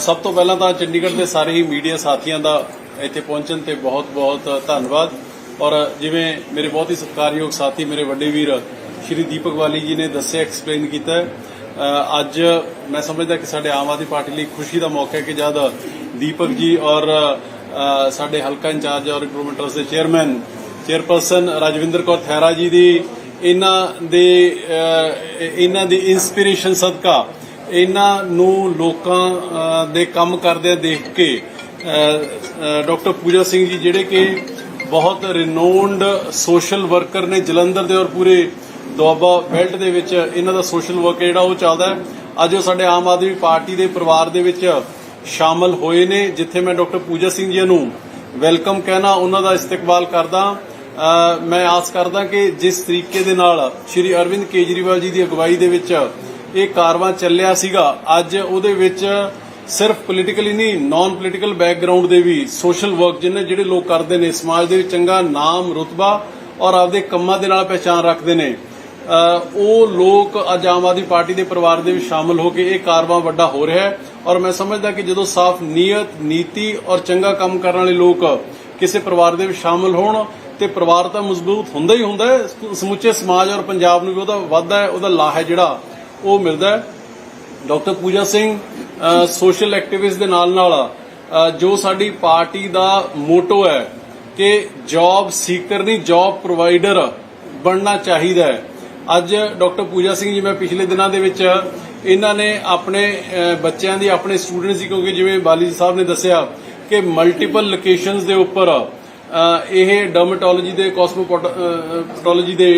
ਸਭ ਤੋਂ ਪਹਿਲਾਂ ਤਾਂ ਚੰਡੀਗੜ੍ਹ ਦੇ ਸਾਰੇ ਹੀ ਮੀਡੀਆ ਸਾਥੀਆਂ ਦਾ ਇੱਥੇ ਪਹੁੰਚਣ ਤੇ ਬਹੁਤ-ਬਹੁਤ ਧੰਨਵਾਦ। ਔਰ ਜਿਵੇਂ ਮੇਰੇ ਬਹੁਤ ਹੀ ਸਤਿਕਾਰਯੋਗ ਸਾਥੀ, ਮੇਰੇ ਵੱਡੇ ਵੀਰ ਸ਼੍ਰੀ ਦੀਪਕ ਵਾਲੀ ਜੀ ਨੇ ਦੱਸਿਆ ਐਕਸਪਲੇਨ ਕੀਤਾ ਅੱਜ ਮੈਂ ਸਮਝਦਾ ਕਿ ਸਾਡੇ ਆਮ ਆਦਮੀ ਪਾਰਟੀ ਲਈ ਖੁਸ਼ੀ ਦਾ ਮੌਕਾ ਹੈ ਕਿ ਜਦ ਦੀਪਕ ਜੀ ਔਰ ਸਾਡੇ ਹਲਕਾ ਇੰਚਾਰਜ ਔਰ ਇੰਪਰੂਵਮੈਂਟ ਟਰਸਟ ਦੇ ਚੇਅਰਮੈਨ ਚੇਅਰਪਰਸਨ ਰਾਜਵਿੰਦਰ ਕੌਰ ਥੈਰਾ ਜੀ ਦੀ ਇਹਨਾਂ ਦੇ ਅ, ਇਹਨਾਂ ਦੀ ਇਨਸਪੀਰੇਸ਼ਨ ਸਦਕਾ ਇਹਨਾਂ ਨੂੰ ਲੋਕਾਂ ਦੇ ਕੰਮ ਕਰਦਿਆਂ ਦੇਖ ਕੇ ਡਾਕਟਰ ਪੂਜਾ ਸਿੰਘ ਜੀ ਜਿਹੜੇ ਕਿ ਬਹੁਤ ਰਿਨੋਨਡ ਸੋਸ਼ਲ ਵਰਕਰ ਨੇ ਜਲੰਧਰ ਦੇ ਔਰ ਪੂਰੇ ਦੁਆਬਾ ਬੈਲਟ ਦੇ ਵਿੱਚ ਇਹਨਾਂ ਦਾ ਸੋਸ਼ਲ ਵਰਕ ਜਿਹੜਾ ਉਹ ਚੱਲਦਾ ਹੈ। ਅੱਜ ਉਹ ਸਾਡੇ ਆਮ ਆਦਮੀ ਪਾਰਟੀ ਦੇ ਪਰਿਵਾਰ ਦੇ ਵਿੱਚ ਸ਼ਾਮਲ ਹੋਏ ਨੇ ਜਿੱਥੇ ਮੈਂ ਡਾਕਟਰ ਪੂਜਾ ਸਿੰਘ ਜੀ ਨੂੰ ਵੈਲਕਮ ਕਹਿਣਾ ਉਹਨਾਂ ਦਾ ਇਸਤਕਬਾਲ ਕਰਦਾ। ਮੈਂ ਆਸ ਕਰਦਾ ਕਿ ਜਿਸ ਤਰੀਕੇ ਦੇ ਨਾਲ ਸ਼੍ਰੀ ਅਰਵਿੰਦ ਕੇਜਰੀਵਾਲ ਜੀ ਦੀ ਅਗਵਾਈ ਦੇ ਵਿੱਚ ਇਹ ਕਾਰਵਾ ਚੱਲਿਆ ਸੀਗਾ, ਅੱਜ ਉਹਦੇ ਵਿੱਚ ਸਿਰਫ ਪੋਲੀਟੀਕਲੀ ਨਹੀਂ ਨਾਨ ਪੋਲੀਟੀਕਲ ਬੈਕਗ੍ਰਾਉਂਡ ਦੇ ਵੀ ਸੋਸ਼ਲ ਵਰਕ ਜਿਹਨੇ ਜਿਹੜੇ ਲੋਕ ਕਰਦੇ ਨੇ, ਸਮਾਜ ਦੇ ਵਿੱਚ ਚੰਗਾ ਨਾਮ, ਰੁਤਬਾ ਔਰ ਆਪਦੇ ਕੰਮਾਂ ਦੇ ਨਾਲ ਪਹਿਚਾਨ ਰੱਖਦੇ ਨੇ। ਉਹ ਲੋਕ ਅੱਜ ਆਮ ਆਦਮੀ ਪਾਰਟੀ ਦੇ ਪਰਿਵਾਰ ਦੇ ਵਿੱਚ ਸ਼ਾਮਲ ਹੋ ਕੇ ਇਹ ਕਾਰਵਾ ਵੱਡਾ ਹੋ ਰਿਹਾ ਹੈ ਔਰ ਮੈਂ ਸਮਝਦਾ ਕਿ ਜਦੋਂ ਸਾਫ਼ ਨੀਅਤ, ਨੀਤੀ ਔਰ ਚੰਗਾ ਕੰਮ ਕਰਨ ਵਾਲੇ ਲੋਕ ਕਿਸੇ ਪਰਿਵਾਰ ਦੇ ਵਿੱਚ ਸ਼ਾਮਲ ਹੋਣ ਤੇ ਪਰਿਵਾਰ ਤਾਂ ਮਜ਼ਬੂਤ ਹੁੰਦਾ ਹੀ ਹੁੰਦਾ ਹੈ। ਸਮੁੱਚੇ ਸਮਾਜ ਔਰ ਪੰਜਾਬ ਨੂੰ ਵੀ ਉਹਦਾ ਵਾਧਾ ਹੈ, ਉਹਦਾ ਲਾਹ ਹੈ ਜਿਹੜਾ ਉਹ ਮਿਲਦਾ ਹੈ। Doctor Pooja Singh social activist ਦੇ ਨਾਲ ਨਾਲ ਜੋ ਸਾਡੀ ਪਾਰਟੀ ਦਾ ਮੋਟੋ ਹੈ ਕਿ ਜੌਬ ਸੀਕਰ ਨਹੀਂ, ਜੌਬ ਪ੍ਰੋਵਾਈਡਰ ਬਣਨਾ ਚਾਹੀਦਾ ਹੈ। ਅੱਜ ਡਾਕਟਰ ਪੂਜਾ ਸਿੰਘ ਜੀ, ਮੈਂ ਪਿਛਲੇ ਦਿਨਾਂ ਦੇ ਵਿੱਚ ਇਹਨਾਂ ਨੇ ਆਪਣੇ ਬੱਚਿਆਂ ਦੀ, ਆਪਣੇ ਸਟੂਡੈਂਟਸ ਦੀ, ਕਿਉਂਕਿ ਜਿਵੇਂ ਬਾਲੀ ਸਾਹਿਬ ਨੇ ਦੱਸਿਆ ਕਿ ਮਲਟੀਪਲ ਲੋਕੇਸ਼ਨਸ ਦੇ ਉੱਪਰ ਇਹ ਡਰਮੇਟੋਲੋਜੀ ਦੇ ਕੋਸਮੋਪੋਟੋਲੋਜੀ ਦੇ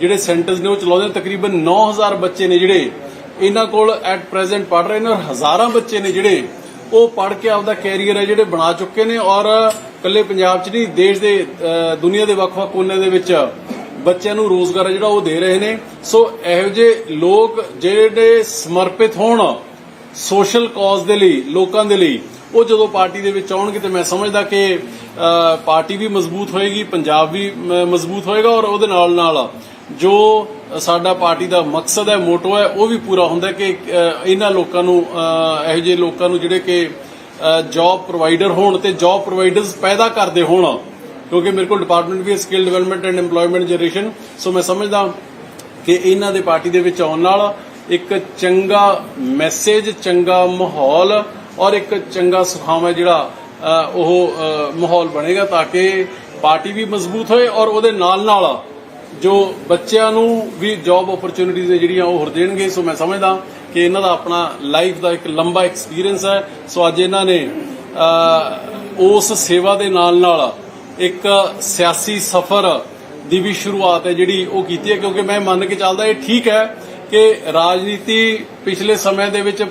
ਜਿਹੜੇ ਸੈਂਟਰਸ ਨੇ ਉਹ ਚਲਾਉਂਦੇ ਨੇ। ਤਕਰੀਬਨ 9000 ਬੱਚੇ ਨੇ ਜਿਹੜੇ ਇਹਨਾਂ ਕੋਲ ਐਟ ਪ੍ਰੈਜ਼ੈਂਟ ਪੜ ਰਹੇ ਨੇ ਔਰ ਹਜ਼ਾਰਾਂ ਬੱਚੇ ਨੇ ਜਿਹੜੇ ਉਹ ਪੜ ਕੇ ਆਪਦਾ ਕੈਰੀਅਰ ਹੈ ਜਿਹੜੇ ਬਣਾ ਚੁੱਕੇ ਨੇ ਔਰ ਕੱਲੇ ਪੰਜਾਬ 'ਚ ਨਹੀਂ ਦੇਸ਼ ਦੇ ਅ, ਦੁਨੀਆ ਦੇ ਵੱਖ-ਵੱਖ ਕੋਨੇ ਦੇ ਵਿੱਚ ਬੱਚਿਆਂ ਨੂੰ ਰੋਜ਼ਗਾਰ ਹੈ ਜਿਹੜਾ ਉਹ ਦੇ ਰਹੇ ਨੇ। ਸੋ ਇਹੋ ਜਿਹੇ ਲੋਕ ਜਿਹੜੇ ਸਮਰਪਿਤ ਹੋਣ ਸੋਸ਼ਲ ਕਾਜ਼ ਦੇ ਲਈ ਲੋਕਾਂ ਦੇ ਲਈ ਉਹ ਜਦੋਂ ਪਾਰਟੀ ਦੇ ਵਿੱਚ ਆਉਣਗੇ ਤੇ ਮੈਂ ਸਮਝਦਾ ਕਿ ਪਾਰਟੀ ਵੀ ਮਜ਼ਬੂਤ ਹੋਏਗੀ, ਪੰਜਾਬ ਵੀ ਮਜ਼ਬੂਤ ਹੋਏਗਾ ਔਰ ਉਹਦੇ ਨਾਲ ਨਾਲ ਜੋ ਸਾਡਾ ਪਾਰਟੀ ਦਾ ਮਕਸਦ ਹੈ, ਮੋਟੋ ਹੈ, ਉਹ ਵੀ ਪੂਰਾ ਹੁੰਦਾ ਕਿ ਇਹਨਾਂ ਲੋਕਾਂ ਨੂੰ ਇਹੋ ਜਿਹੇ ਲੋਕਾਂ ਨੂੰ ਜਿਹੜੇ ਕਿ ਜੌਬ ਪ੍ਰੋਵਾਈਡਰ ਹੋਣ ਤੇ ਜੌਬ ਪ੍ਰੋਵਾਈਡਰਸ ਪੈਦਾ ਕਰਦੇ ਹੋਣ, ਕਿਉਂਕਿ ਮੇਰੇ ਕੋਲ ਡਿਪਾਰਟਮੈਂਟ ਵੀ ਹੈ skill development and employment generation so ਮੈਂ ਸਮਝਦਾ ਕਿ ਇਹਨਾਂ ਦੇ ਪਾਰਟੀ ਦੇ ਵਿੱਚ ਆਉਣ ਨਾਲ ਇੱਕ ਚੰਗਾ ਮੈਸੇਜ ਚੰਗਾ ਮਾਹੌਲ ਔਰ ਇੱਕ ਚੰਗਾ ਸੁਖਾਮ ਹੈ ਜਿਹੜਾ ਉਹ ਮਾਹੌਲ ਬਣੇਗਾ ਤਾਂ ਕਿ ਪਾਰਟੀ ਵੀ ਮਜ਼ਬੂਤ ਹੋਏ ਔਰ ਉਹਦੇ ਨਾਲ ਨਾਲ ਜੋ ਬੱਚਿਆਂ ਨੂੰ ਵੀ ਜੌਬ ਓਪਰਚੁਨਿਟੀਜ਼ ਜਿਹੜੀਆਂ ਉਹ ਹੋਰ ਦੇਣਗੇ, ਸੋ ਮੈਂ ਸਮਝਦਾ ਕਿ ਇਹਨਾਂ ਦਾ ਆਪਣਾ ਲਾਈਫ ਦਾ ਇੱਕ ਲੰਬਾ ਐਕਸਪੀਰੀਅੰਸ ਹੈ। ਸੋ ਅੱਜ ਇਹਨਾਂ ਨੇ ਉਸ ਸੇਵਾ ਦੇ ਨਾਲ ਨਾਲ ਇੱਕ ਸਿਆਸੀ ਸਫ਼ਰ ਦੀ ਵੀ ਸ਼ੁਰੂਆਤ ਹੈ ਜਿਹੜੀ ਉਹ ਕੀਤੀ ਹੈ, ਕਿਉਂਕਿ ਮੈਂ ਮੰਨ ਕੇ ਚੱਲਦਾ ਇਹ ਠੀਕ ਹੈ ਕਿ ਰਾਜਨੀਤੀ ਪਿਛਲੇ ਸਮੇਂ ਦੇ ਵਿੱਚ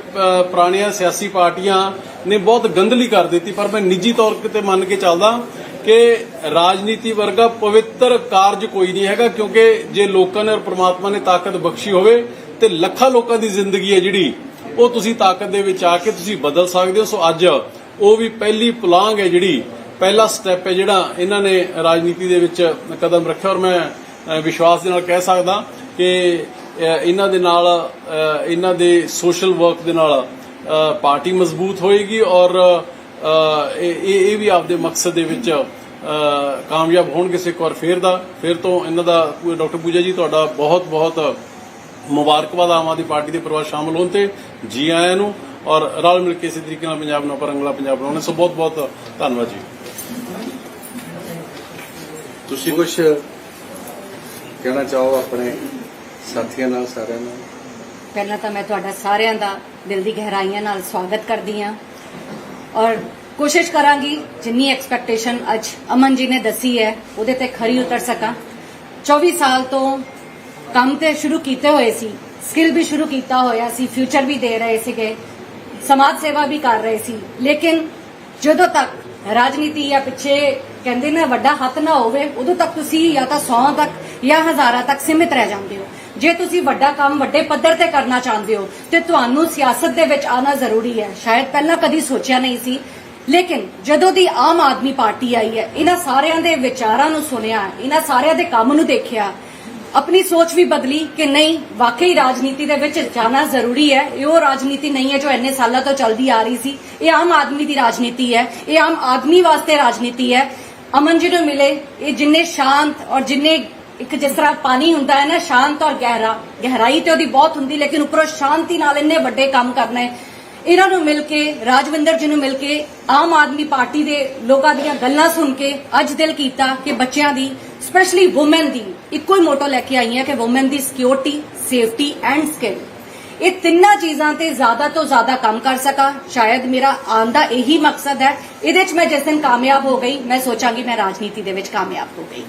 ਪੁਰਾਣੀਆਂ ਸਿਆਸੀ ਪਾਰਟੀਆਂ ਨੇ ਬਹੁਤ ਗੰਦਲੀ ਕਰ ਦਿੱਤੀ, ਪਰ ਮੈਂ ਨਿੱਜੀ ਤੌਰ ਤੇ ਮੰਨ ਕੇ ਚੱਲਦਾ ਕਿ ਰਾਜਨੀਤੀ ਵਰਗਾ ਪਵਿੱਤਰ ਕਾਰਜ ਕੋਈ ਨਹੀਂ ਹੈਗਾ, ਕਿਉਂਕਿ ਜੇ ਲੋਕਾਂ ਨੇ ਔਰ ਪ੍ਰਮਾਤਮਾ ਨੇ ਤਾਕਤ ਬਖਸ਼ੀ ਹੋਵੇ ਤੇ ਲੱਖਾਂ ਲੋਕਾਂ ਦੀ ਜ਼ਿੰਦਗੀ ਹੈ ਜਿਹੜੀ, ਉਹ ਤੁਸੀਂ ਤਾਕਤ ਦੇ ਵਿੱਚ ਆ ਕੇ ਤੁਸੀਂ ਬਦਲ ਸਕਦੇ ਹੋ। ਸੋ ਅੱਜ ਉਹ ਵੀ ਪਹਿਲੀ ਪੁਲਾਂਗ ਹੈ ਜਿਹੜੀ, ਪਹਿਲਾ ਸਟੈਪ ਹੈ ਜਿਹੜਾ ਇਹਨਾਂ ਨੇ ਰਾਜਨੀਤੀ ਦੇ ਵਿੱਚ ਕਦਮ ਰੱਖਿਆ ਔਰ ਮੈਂ ਵਿਸ਼ਵਾਸ ਦੇ ਨਾਲ ਕਹਿ ਸਕਦਾ ਕਿ ਇਹਨਾਂ ਦੇ ਨਾਲ ਇਹਨਾਂ ਦੇ ਸੋਸ਼ਲ ਵਰਕ ਦੇ ਨਾਲ ਪਾਰਟੀ ਮਜ਼ਬੂਤ ਹੋਏਗੀ ਔਰ ਇਹ ਇਹ ਵੀ ਆਪਦੇ ਮਕਸਦ ਦੇ ਵਿੱਚ ਕਾਮਯਾਬ ਹੋਣਗੇ ਸੇ ਇੱਕ ਵਾਰ ਫੇਰ ਦਾ, ਫਿਰ ਤੋਂ ਇਹਨਾਂ ਦਾ, ਡਾਕਟਰ ਪੂਜਾ ਜੀ ਤੁਹਾਡਾ ਬਹੁਤ ਬਹੁਤ ਮੁਬਾਰਕਬਾਦ ਆਮ ਆਦਮੀ ਪਾਰਟੀ ਦੇ ਪਰਿਵਾਰ ਸ਼ਾਮਲ ਹੋਣ ਤੇ, ਜੀ ਆਇਆਂ ਨੂੰ ਔਰ ਰਲ ਮਿਲ ਕੇ ਇਸੇ ਤਰੀਕੇ ਨਾਲ ਪੰਜਾਬ ਨੂੰ ਆਪਾਂ ਰੰਗਲਾ ਪੰਜਾਬ ਬਣਾਉਣਾ। ਸੋ ਬਹੁਤ ਬਹੁਤ ਧੰਨਵਾਦ ਜੀ। ਤੁਸੀਂ ਕੁਝ ਕਹਿਣਾ ਚਾਹੋ ਆਪਣੇ ਸਾਥੀਆਂ ਨਾਲ, ਸਾਰਿਆਂ ਨਾਲ। ਪਹਿਲਾਂ ਤਾਂ ਮੈਂ ਤੁਹਾਡਾ ਸਾਰਿਆਂ ਦਾ ਦਿਲ ਦੀ ਗਹਿਰਾਈਆਂ ਨਾਲ ਸਵਾਗਤ ਕਰਦੀ ਹਾਂ। ਔਰ ਕੋਸ਼ਿਸ਼ ਕਰਾਂਗੀ, ਜਿੰਨੀ ਐਕਸਪੈਕਟੇਸ਼ਨ ਅੱਜ ਅਮਨ ਜੀ ਨੇ ਦੱਸੀ ਹੈ, ਉਹਦੇ ਤੇ ਖਰੀ ਉਤਰ ਸਕਾਂ। 24 ਸਾਲ ਤੋਂ ਕੰਮ ਤੇ ਸ਼ੁਰੂ ਕੀਤੇ ਹੋਏ ਸੀ ਸਕਿੱਲ ਵੀ ਸ਼ੁਰੂ ਕੀਤਾ ਹੋਇਆ ਸੀ ਫਿਊਚਰ ਵੀ ਦੇ ਰਹੇ ਸੀਗੇ, ਸਮਾਜ ਸੇਵਾ ਵੀ ਕਰ ਰਹੇ ਸੀ। ਲੇਕਿਨ ਜਦੋਂ ਤੱਕ ਰਾਜਨੀਤੀ ਜਾਂ ਪਿੱਛੇ ਕਹਿੰਦੇ ਨੇ ਵੱਡਾ ਹੱਥ ਨਾ ਹੋਵੇ, ਉਦੋਂ ਤੱਕ ਤੁਸੀਂ ਜਾਂ ਤਾਂ 100 ਤੱਕ ਜਾਂ ਹਜ਼ਾਰਾਂ ਤੱਕ ਸੀਮਿਤ ਰਹਿ ਜਾਂਦੇ ਹੋ। ਜੇ ਤੁਸੀਂ ਵੱਡਾ ਕੰਮ ਵੱਡੇ ਪੱਧਰ ਤੇ ਕਰਨਾ ਚਾਹੁੰਦੇ ਹੋ, ਤੇ ਤੁਹਾਨੂੰ ਸਿਆਸਤ ਦੇ ਵਿੱਚ ਆਉਣਾ ਜ਼ਰੂਰੀ ਹੈ। ਸ਼ਾਇਦ ਪਹਿਲਾਂ ਕਦੀ ਸੋਚਿਆ ਨਹੀਂ ਸੀ। ਲੇਕਿਨ ਜਦੋਂ ਦੀ ਆਮ ਆਦਮੀ ਪਾਰਟੀ ਆਈ ਹੈ, ਇਹਨਾਂ ਸਾਰਿਆਂ ਦੇ ਵਿਚਾਰਾਂ ਨੂੰ ਸੁਣਿਆ, ਇਹਨਾਂ ਸਾਰਿਆਂ ਦੇ ਕੰਮ ਨੂੰ ਦੇਖਿਆ, ਆਪਣੀ ਸੋਚ ਵੀ ਬਦਲੀ ਕਿ ਨਹੀਂ, ਵਾਕਈ ਰਾਜਨੀਤੀ ਦੇ ਵਿੱਚ ਜਾਣਾ ਜ਼ਰੂਰੀ ਹੈ। ਇਹ ਉਹ ਰਾਜਨੀਤੀ ਨਹੀਂ ਹੈ ਜੋ ਇੰਨੇ ਸਾਲਾਂ ਤੋਂ ਚੱਲਦੀ ਆ ਰਹੀ ਸੀ। ਇਹ ਆਮ ਆਦਮੀ ਦੀ ਰਾਜਨੀਤੀ ਹੈ। ਇਹ ਆਮ ਆਦਮੀ ਵਾਸਤੇ ਰਾਜਨੀਤੀ ਹੈ। ਅਮਨ ਜੀ ਨੂੰ ਮਿਲੇ, ਇਹ ਜਿੰਨੇ ਸ਼ਾਂਤ ਔਰ ਜਿੰਨੇ ਇੱਕ ਜਿਸ ਤਰ੍ਹਾਂ ਪਾਣੀ ਹੁੰਦਾ ਹੈ ਨਾ, ਸ਼ਾਂਤ ਔਰ ਗਹਿਰਾ, ਗਹਿਰਾਈ ਤੇ ਉਹਦੀ ਬਹੁਤ ਹੁੰਦੀ, ਲੇਕਿਨ ਉੱਪਰੋਂ ਸ਼ਾਂਤੀ ਨਾਲ ਇੰਨੇ ਵੱਡੇ ਕੰਮ ਕਰਨੇ ਇਹਨਾਂ ਨੂੰ ਮਿਲ ਕੇ, ਰਾਜਵਿੰਦਰ ਜੀ ਨੂੰ ਮਿਲ ਕੇ, ਆਮ ਆਦਮੀ ਪਾਰਟੀ ਦੇ ਲੋਕਾਂ ਦੀਆਂ ਗੱਲਾਂ ਸੁਣ ਕੇ ਅੱਜ ਦਿਲ ਕੀਤਾ ਕਿ ਬੱਚਿਆਂ ਦੀ ਸਪੈਸ਼ਲੀ ਔਮਨ ਦੀ, ਇੱਕੋ ਹੀ ਮੋਟੋ ਲੈ ਕੇ ਆਈ ਹਾਂ ਕਿ ਔਮਨ ਦੀ ਸਿਕਿਉਰਿਟੀ ਸੇਫਟੀ ਐਂਡ ਸਕਿੱਲ ਇਹ ਤਿੰਨਾਂ ਚੀਜ਼ਾਂ ਤੇ ਜ਼ਿਆਦਾ ਤੋਂ ਜ਼ਿਆਦਾ ਕੰਮ ਕਰ ਸਕਾਂ। ਸ਼ਾਇਦ ਮੇਰਾ ਆਉਣ ਦਾ ਇਹੀ ਮਕਸਦ ਹੈ। ਇਹਦੇ 'ਚ ਮੈਂ ਜਿਸ ਦਿਨ ਕਾਮਯਾਬ ਹੋ ਗਈ, ਮੈਂ ਸੋਚਾਂਗੀ ਮੈਂ ਰਾਜਨੀਤੀ ਦੇ ਵਿੱਚ ਕਾਮਯਾਬ ਹੋ ਗਈ।